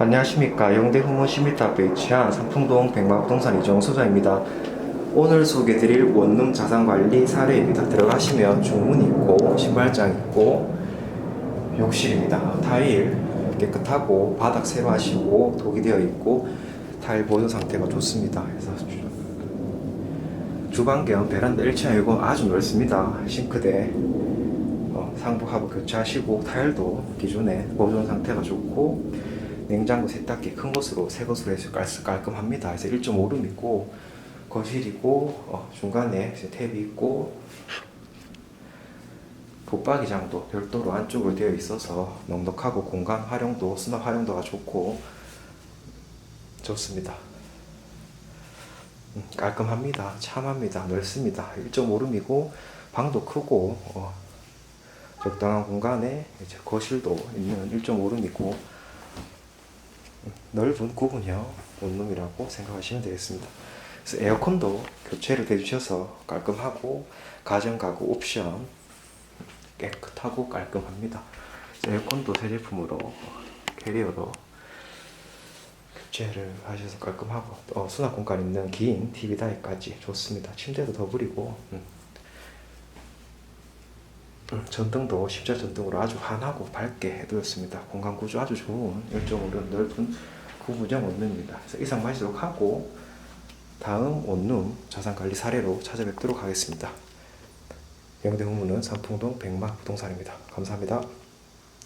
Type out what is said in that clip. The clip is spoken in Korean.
안녕하십니까 영대 후문 10m 앞에 위치한 상풍동 백마부동산 이정 소장입니다. 오늘 소개드릴 원룸 자산관리 사례입니다. 들어가시면 중문이 있고 신발장 있고 욕실입니다. 타일 깨끗하고 바닥 하시고 독이 되어 있고 타일 보존 상태가 좋습니다. 그래서 주- 주방 겸 베란다 1층이고 아주 넓습니다. 싱크대 어, 상부 하부 교체하시고 타일도 기존에 보존 상태가 좋고 냉장고 세탁기 큰 것으로 새 것으로 해서 깔- 깔끔합니다. 그래서 1.5룸 있고 거실이고 어, 중간에 탭이 있고 붙박이장도 별도로 안쪽으로 되어 있어서 넉넉하고 공간 활용도 수납 활용도가 좋고 좋습니다. 음, 깔끔합니다. 참합니다. 넓습니다. 1.5룸이고 방도 크고 어, 적당한 공간에 거실도 있는 1.5룸이고 넓은 구분형 원룸이라고 생각하시면 되겠습니다. 그래서 에어컨도 교체를 해주셔서 깔끔하고 가정 가구 옵션 깨끗하고 깔끔합니다. 에어컨도 새 제품으로 캐리어로 교체를 하셔서 깔끔하고 어, 수납 공간 있는 긴 TV 다이까지 좋습니다. 침대도 더블이고 음. 음, 전등도 십자 전등으로 아주 환하고 밝게 해두었습니다. 공간 구조 아주 좋은 1.5룸 넓은 구분형 원룸입니다. 그래서 이상 마치도록 하고 다음 원룸 자산관리 사례로 찾아뵙도록 하겠습니다. 영대 후문은 삼풍동 백마 부동산입니다. 감사합니다.